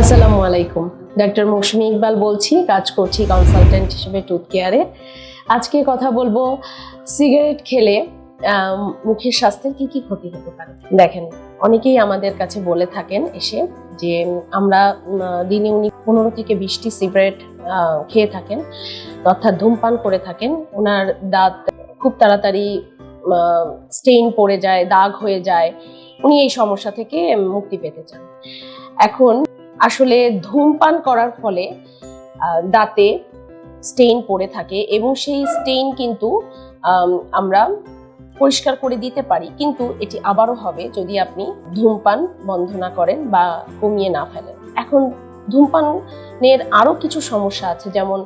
আসসালামু আলাইকুম। ডাক্তার মৌসুমি ইকবাল বলছি, কাজ করছি কনসালটেন্ট হিসেবে টুথ কেয়ারে আজকে কথা বলব সিগারেট খেলে মুখের স্বাস্থ্যের কি কি ক্ষতি হতে পারে? দেখেন, অনেকেই আমাদের কাছে বলে থাকেন এসে যে, আমরা দিনে উনি পনেরো থেকে বিশটি সিগারেট খেয়ে থাকেন, অর্থাৎ ধূমপান করে থাকেন। ওনার দাঁত খুব তাড়াতাড়ি স্টেইন পড়ে যায়, দাগ হয়ে যায়। উনি এই সমস্যা থেকে মুক্তি পেতে চান। এখন আসলে ধূমপান করার ফলে দাঁতে স্টেইন পড়ে থাকে এবং সেই স্টেইন কিন্তু আমরা পরিষ্কার করে দিতে পারি। কিন্তু এটি আবারও হবে যদি আপনি ধূমপান বন্ধ না করেন বা কমিয়ে না ফেলেন। এখন ধূমপানের আরও কিছু সমস্যা আছে। যেমন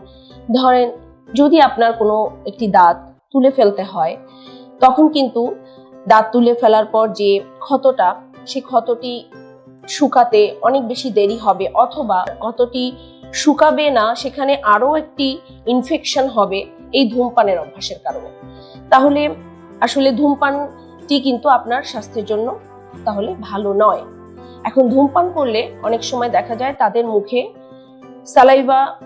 ধরেন, যদি আপনার কোনো একটি দাঁত তুলে ফেলতে হয়, তখন কিন্তু দাঁত তুলে ফেলার পর যে ক্ষতটা সেই ক্ষতটি শুকাতে অনেক বেশি দেরি হবে অথবা কতটি শুকাবে না সেখানে আরও একটি ইনফেকশন হবে এই ধূমপানের অভ্যাসের কারণে। তাহলে আসলে ধূমপানটি কিন্তু আপনার স্বাস্থ্যের জন্য তাহলে ভালো নয়। এখন ধূমপান করলে অনেক সময় দেখা যায় তাদের মুখে সালাইবা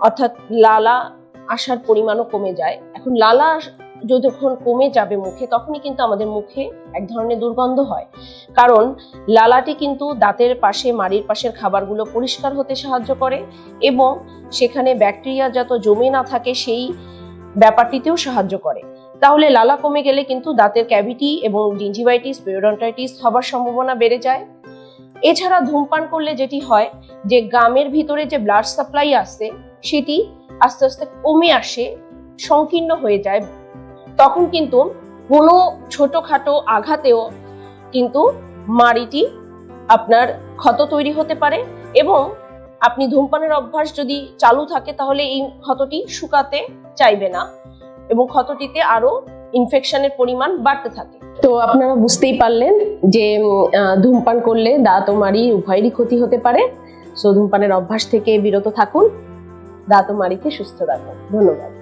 অর্থাৎ লালা আসার পরিমাণও কমে যায়। এখন লালা যতক্ষণ কমে যাবে মুখে, তখনই কিন্তু আমাদের মুখে এক ধরনের দুর্গন্ধ হয়। কারণ লালাটি কিন্তু দাঁতের পাশে, মাড়ির পাশের খাবারগুলো পরিষ্কার হতে সাহায্য করে এবং সেখানে ব্যাকটেরিয়া যত জমে না থাকে, সেই ব্যাপারটিতেও সাহায্য করে। তাহলে লালা কমে গেলে কিন্তু দাঁতের ক্যাভিটি এবং জিঞ্জিভাইটিস পেরোডন্টাইটিস হবার সম্ভাবনা বেড়ে যায়। এছাড়া ধূমপান করলে যেটি হয়, যে গামের ভিতরে যে ব্লাড সাপ্লাই আসে, সেটি আস্তে আস্তে কমে আসে, সংকীর্ণ হয়ে যায় তখন কিন্তু কোনো ছোটখাটো আঘাতেও কিন্তু মাড়িটি আপনার ক্ষত তৈরি হতে পারে এবং আপনি ধূমপানের অভ্যাস যদি চালু থাকে তাহলে এই ক্ষতটি শুকাতে চাইবে না এবং ক্ষতটিতে আরও ইনফেকশনের পরিমাণ বাড়তে থাকে। তো আপনারা বুঝতেই পারলেন যে ধূমপান করলে দাঁত ও মাড়ি উভয়েরই ক্ষতি হতে পারে। সো, ধূমপানের অভ্যাস থেকে বিরত থাকুন। দাঁত ও মাড়িকে সুস্থ রাখুন। ধন্যবাদ।